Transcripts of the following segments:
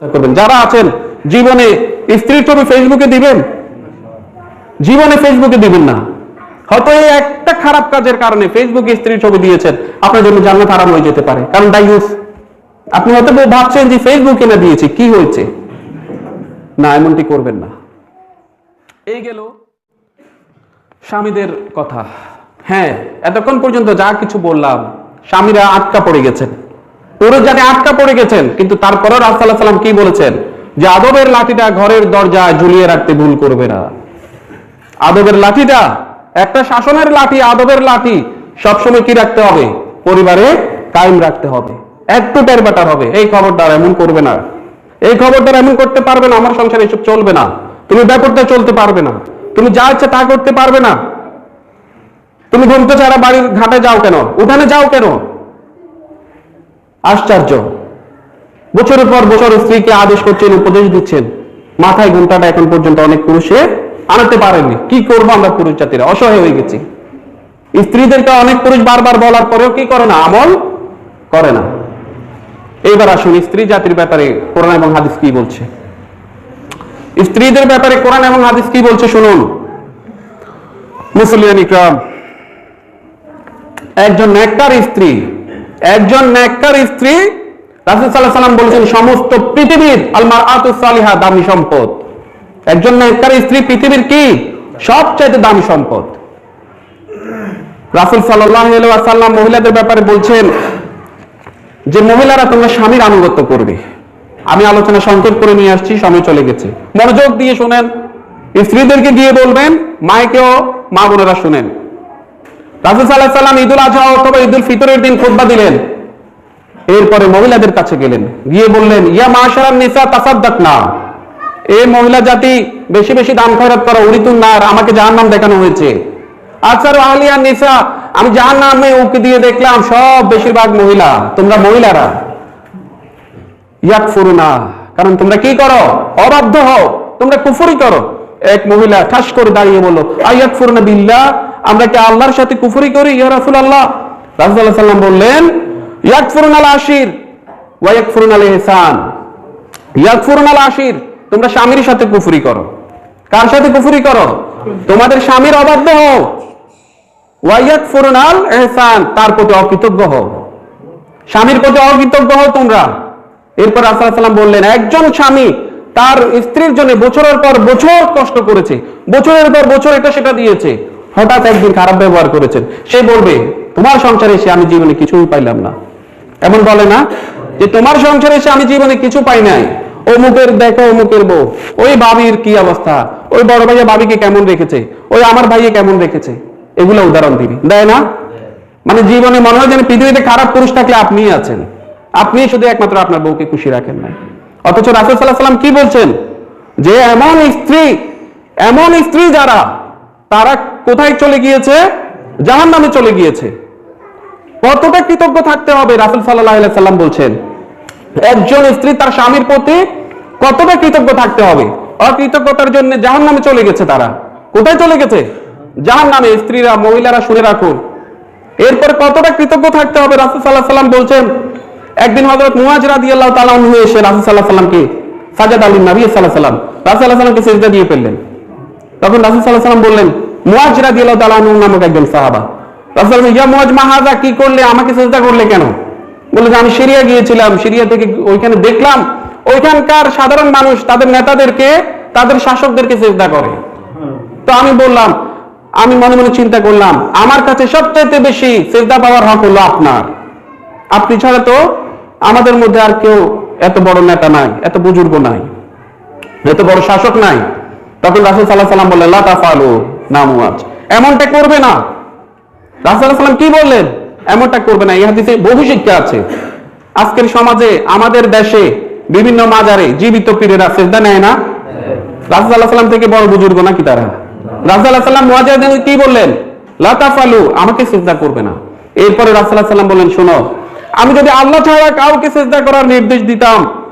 করবেন। যারা আছেন, জীবনে স্ত্রীর ছবি ফেসবুকে দিবেন? জীবনে ফেসবুকে দিবেন না। হয়তো এই একটা খারাপ কাজের কারণে ফেসবুকে স্ত্রীর ছবি দিয়েছেন। আপনার জন্য জান্নাত হারাম হয়ে যেতে পারে। কারণ ডাইউস আপনি হয়তো ভাবছেন যে ফেসবুকে না দিয়েছি, কি হয়েছে? না, এমনটি করবেন না। এই গেল স্বামীদের কথা। হ্যাঁ এতক্ষণ পর্যন্ত যা কিছু বললাম, স্বামীরা আটকা পড়ে গেছেন। পুরো জানে আটকা পড়ে গেছেন, কিন্তু তারপরেও রাস্তাল্লাহ সাল্লাম কি বলেছেন? যে আদবের লাঠিটা ঘরের দরজায় ঝুলিয়ে রাখতে ভুল করবে না। আদবের লাঠিটা, একটা শাসনের লাঠি, আদবের লাঠি, সবসময় কি রাখতে হবে? পরিবারে কায়েম রাখতে হবে। একটু টের বেটার হবে। এই খবরদার এমন করবে না। এই খবরদার এমন করতে পারবে না, আমার সংসারে এসব চলবে না। তুমি ব্যাপারটা চলতে পারবে না। তুমি যা ইচ্ছা তা করতে পারবে না। তুমি ঘুমতে ছাড়া বাড়ির ঘাটে যাও কেন? উঠানে যাও কেন? আশ্চর্য। বছরের পর বছর স্ত্রীকে আদেশ করছেন, উপদেশ দিচ্ছেন। মাথায় ঘুমটাটা এখন পর্যন্ত অনেক পুরুষে আনাতে পারেনি কি করব আমরা পুরুষ জাতিরা? অসহায় হয়ে গেছি। স্ত্রীদেরকে অনেক পুরুষ বারবার বলার পরেও কি করে না? আমল করে না। এইবার আসুন, স্ত্রী জাতির ব্যাপারে কোরআন এবং হাদিস কি বলছে? স্ত্রীদের ব্যাপারে কোরআন এবং হাদিস কি বলছে শুনুন। মুসলিয়ান ইকরাম একজন নেককার স্ত্রী একজন নেককার স্ত্রী রাসূল আলাইহি সাল্লাম বলেছেন, সমস্ত পৃথিবীর আলমার আতুস সালিহা দামি সম্পদ। একজন নেককার স্ত্রী পৃথিবীর কি? সবচাইতে দামি সম্পদ। রাসূল আলাইহি মহিলাদের ব্যাপারে বলছেন যে, মহিলারা তোমরা স্বামীর আনুগত্য করবে। আমি আলোচনা সংক্ষেপ করে নিয়ে আসছি, সময় চলে গেছে। মনোযোগ দিয়ে শোনেন। স্ত্রীদেরকে গিয়ে বলবেন, মায়েকেও মা বোনেরা শুনেন। রাসুল সাল্লাহ সাল্লাম ঈদুল আজহা অথবা ঈদুল ফিতরের দিন খুতবা দিলেন। এরপরে মহিলাদের কাছে গেলেন। গিয়ে বললেন, ইয়া মাশারান নিসা তাসাদ্দাক না এ মহিলা জাতি, বেশি বেশি দান খয়রাত করো উরিতুন নার, আমাকে জাহান্নাম দেখানো হয়েছে। আচ্ছার আহলিয়া নিসা, আমি জাহান্নামে উকি দিয়ে দেখলাম সব বেশিরভাগ মহিলা। তোমরা মহিলারা। ইয়াক না কারণ তোমরা কি করো? অবাধ্য হও। তোমরা কুফরি করো। এক মহিলা ঠাস করে দাঁড়িয়ে বলল বিল্লাহ, আমরা কি আল্লাহর সাথে কুফরি করি, ইয়া রাসূল আল্লাহ রাসূলুল্লাহ সাল্লাম বললেন ফুরনাল আশির ফুরনাল ইহসান ফুরনাল আশির, তোমরা স্বামীর সাথে কুফরি করো। কার সাথে কুফরি করো? তোমাদের স্বামীর অবাধ্য হও। ফুরনাল এহসান তার প্রতি অকৃতজ্ঞ হও। স্বামীর প্রতি অকৃতজ্ঞ হও তোমরা। এরপর সাল্লাম বললেন, একজন স্বামী তার স্ত্রীর জন্য বছরের পর বছর কষ্ট করেছে। বছরের পর বছর এটা সেটা দিয়েছে। হঠাৎ একদিন খারাপ ব্যবহার করেছেন। সে বলবে, তোমার সংসারে এসে আমি জীবনে কিছুই পাইলাম না। এমন বলে না যে, তোমার সংসারে এসে আমি জীবনে কিছু পাই নাই। অমুকের দেখো, অমুকের বউ। ওই ভাবির কি অবস্থা? ওই বড় ভাইয়া ভাবিকে কেমন রেখেছে? ওই আমার ভাইয়ে কেমন রেখেছে? এগুলো উদাহরণ দিবি। দেয় না? মানে জীবনে মনে হয় যেন পৃথিবীতে খারাপ পুরুষ থাকলে আপনিই আছেন। আপনি শুধু একমাত্র আপনার বউকে খুশি রাখেন না অথচ রাসুল সাল্লাহ সাল্লাম কি বলছেন? যে এমন স্ত্রী এমন স্ত্রী যারা, তারা কোথায় চলে গিয়েছে? জাহান নামে চলে গিয়েছে। কতটা কৃতজ্ঞ থাকতে হবে, রাসুল সাল্লাহ সাল্লাম বলছেন। একজন স্ত্রী তার স্বামীর প্রতি কতটা কৃতজ্ঞ থাকতে হবে? অকৃতজ্ঞতার জন্য জাহান নামে চলে গেছে তারা। কোথায় চলে গেছে? জাহান নামে স্ত্রীরা, মহিলারা শুনে রাখুন। এরপর কতটা কৃতজ্ঞ থাকতে হবে, রাসুল সাল্লাহ সাল্লাম বলছেন একদিন হজরত মুয়াজ রাদি আল্লাহ তালাহ এসে রাসুল সাল্লাহ সাল্লামকে সাজাদ আলী নবী সাল্লাহ সাল্লাম, রাসুল সাল্লাহ সাল্লামকে সেজদা দিয়ে ফেললেন। তখন রাসুল সাল্লাহ সাল্লাম বললেন মুয়াজ রাদি আল্লাহ তালাহ নামক একজন সাহাবা। রাসুল সাল্লাম ইয়া মুয়াজ মাহাজা, কি করলে? আমাকে সেজদা করলে কেন? বলল যে, আমি সিরিয়া গিয়েছিলাম, সিরিয়া থেকে ওইখানে দেখলাম, ওইখানকার সাধারণ মানুষ, তাদের নেতাদেরকে, তাদের শাসকদেরকে চেষ্টা করে। তো আমি বললাম, আমি মনে মনে চিন্তা করলাম, আমার কাছে সবচাইতে বেশি চেষ্টা পাওয়ার হক হলো আপনার। আপনি ছাড়া তো আমাদের মধ্যে আর কেউ এত বড় নেতা নাই, এত বুজুর্গ নাই, এত বড় শাসক নাই। তখন রাসুল সাল্লাহ সাল্লাম বললেন লাফালু নামুয়াজ এমনটা করবে না। রাসুল সাল্লাম কি বললেন? এমনটা করবে না। এই হাদিসে বহু শিক্ষা আছে। আজকের সমাজে, আমাদের দেশে, বিভিন্ন মাজারে জীবিত পীরেরা সেজদা নেয় না। রাসুল্লাহ সাল্লাম থেকে বড় বুজুর্গ নাকি তারা? রাসুল্লাহ সাল্লাম মুয়াজ্জিন কি বললেন? লাতাফালু আমাকে সেজদা করবে না। এরপরে রাসুল্লাহ সাল্লাম বললেন, শোনো আমি যদি আল্লাহ ছাড়া কাউকে সেজদা করার নির্দেশ দিতাম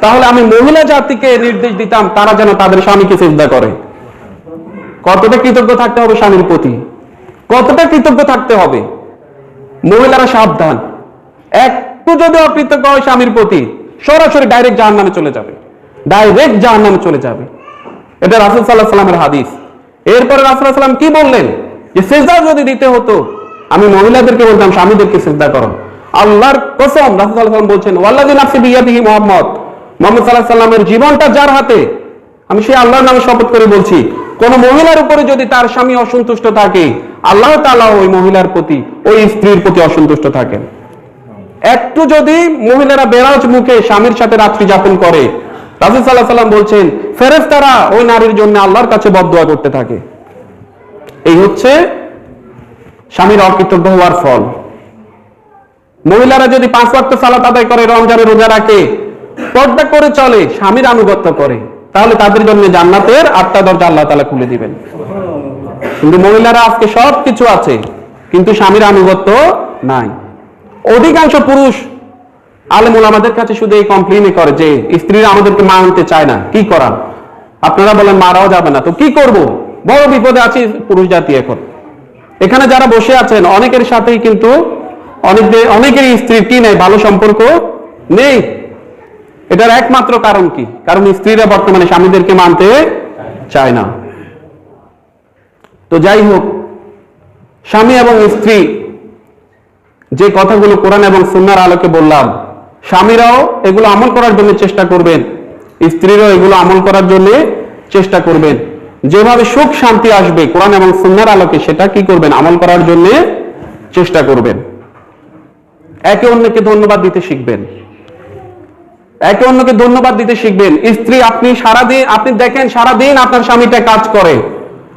তাহলে আমি মহিলা জাতিকে নির্দেশ দিতাম, তারা যেন তাদের স্বামীকে সেজদা করে। কতটা কৃতজ্ঞ থাকতে হবে স্বামীর প্রতি? কতটা কৃতজ্ঞ থাকতে হবে? মহিলারা সাবধান। একটু যদি অকৃতজ্ঞ হয় স্বামীর প্রতি, সরাসরি ডাইরেক্ট জাহান নামে চলে যাবে। ডাইরেক্ট জাহান নামে চলে যাবে। এটা রাসুল সাল্লাহ সাল্লামের হাদিস। এরপরে রাসুল সাল্লাম কি বললেন? যে সেজদা যদি দিতে হতো আমি মহিলাদেরকে বলতাম, স্বামীদেরকে সেজদা করো। আল্লাহর কসম রাসুল বলছেন ওয়াল্লাদি নাফসি বিয়াদিহি মোহাম্মদ। মোহাম্মদ সাল্লাহ সাল্লামের জীবনটা যার হাতে, আমি সেই আল্লাহর নামে শপথ করে বলছি, কোন মহিলার উপরে যদি তার স্বামী অসন্তুষ্ট থাকে, আল্লাহ তাআলা ওই মহিলার প্রতি, ওই স্ত্রীর প্রতি অসন্তুষ্ট থাকেন। একটু যদি মহিলারা বেরাজ মুখে স্বামীর সাথে রাত্রি যাপন করে, রাসুল সাল্লাহ সাল্লাম বলছেন, ফেরেশতারা ওই নারীর জন্য আল্লাহর কাছে বদদোয়া করতে থাকে। এই হচ্ছে স্বামীর অকৃতজ্ঞ হওয়ার ফল। মহিলারা যদি পাঁচ ওয়াক্ত সালাত আদায় করে রমজানের রোজা রাখে, পর্দা করে চলে, স্বামীর আনুগত্য করে, তাহলে তাদের জন্য জান্নাতের আটটা দরজা আল্লাহ তাআলা খুলে দিবেন। কিন্তু মহিলারা আজকে সব কিছু আছে, কিন্তু স্বামীর আনুগত্য নাই। অধিকাংশ পুরুষ আলেমুল আমাদের কাছে শুধু এই কমপ্লেনই করে যে, স্ত্রীরা আমাদেরকে মানতে চায় না, কি করা আপনারা বলেন, মারাও যাবে না। তো কি করব? বড় বিপদে আছি পুরুষ জাতি এখন। এখানে যারা বসে আছেন, অনেকের সাথেই কিন্তু অনেকদের অনেকেরই স্ত্রীর কি নেই? ভালো সম্পর্ক নেই। এটার একমাত্র কারণ কি? কারণ স্ত্রীরা বর্তমানে স্বামীদেরকে মানতে চায় না। তো যাই হোক, স্বামী এবং স্ত্রী, যে কথাগুলো কোরআন এবং সুন্নার আলোকে বললাম, স্বামীরাও এগুলো আমল করার জন্য চেষ্টা করবেন, স্ত্রীরাও এগুলো আমল করার জন্য চেষ্টা করবেন। যেভাবে সুখ, শান্তি আসবে, কোরআন এবং সুন্নার আলোকে সেটা কি করবেন? আমল করার জন্য চেষ্টা করবেন। একে অন্যকে ধন্যবাদ দিতে শিখবেন। একে অন্যকে ধন্যবাদ দিতে শিখবেন। স্ত্রী, আপনি সারাদিন, আপনি দেখেন সারাদিন আপনার স্বামীটা কাজ করে।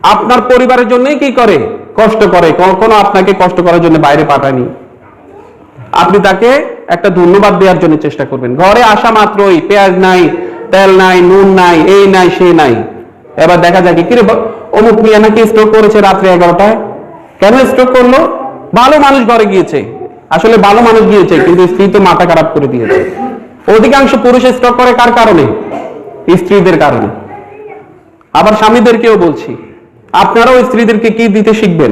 আপনার পরিবারের জন্যই কি করে? কষ্ট করে। কখনো আপনাকে কষ্ট করার জন্য বাইরে পাঠায়নি। আপনি তাকে একটা ধন্যবাদ দেওয়ার জন্য চেষ্টা করবেন। ঘরে আসা মাত্রই পেঁয়াজ নাই, তেল নাই, নুন নাই, এই নাই সে নাই। এবার দেখা যায় কি অমুক মিয়া নাকি স্ট্রোক করেছে রাত্রে এগারোটায়। কেন স্ট্রোক করল? ভালো মানুষ ঘরে গিয়েছে। আসলে ভালো মানুষ গিয়েছে, কিন্তু স্ত্রী তো মাথা খারাপ করে দিয়েছে। অধিকাংশ পুরুষ স্ট্রোক করে কার কারণে? স্ত্রীদের কারণে। আবার স্বামীদেরকেও বলছি, আপনারাও স্ত্রীদেরকে কি দিতে শিখবেন?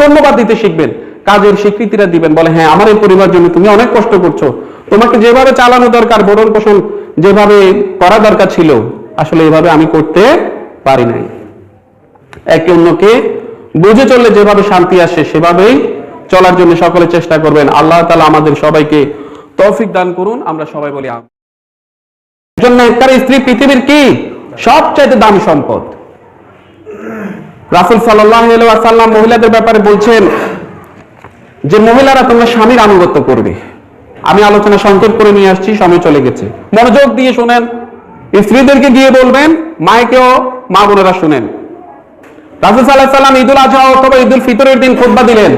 ধন্যবাদ দিতে শিখবেন। কাজের স্বীকৃতিটা দিবেন। বলে হ্যাঁ আমার এই পরিবার জন্য তুমি অনেক কষ্ট করছ। তোমাকে যেভাবে চালানো দরকার ভরণ পোষণ যেভাবে করা দরকার ছিল, আসলে এভাবে আমি করতে পারি নাই। একে অন্যকে বুঝে চললে যেভাবে শান্তি আসে সেভাবেই চলার জন্য সকলে চেষ্টা করবেন। আল্লাহ তাআলা আমাদের সবাইকে তৌফিক দান করুন। আমরা সবাই বলি। একজন নেককার স্ত্রী পৃথিবীর কি? সবচাইতে দামি সম্পদ। রাসুল সাল্লাম মহিলাদের ব্যাপারে বলছেন যে, মহিলারা তোমরা স্বামীর আনুগত্য করবে। আমি আলোচনা সংক্ষেপ করে নিয়ে আসছি, সময় চলে গেছে। মনোযোগ দিয়ে শোনেন। স্ত্রীদেরকে গিয়ে বলবেন, মায়েকেও মা বোনেরা শুনেন। রাসুল সাল্লাহ সাল্লাম ঈদুল আজহা অথবা ঈদুল ফিতরের দিন খুতবা দিলেন।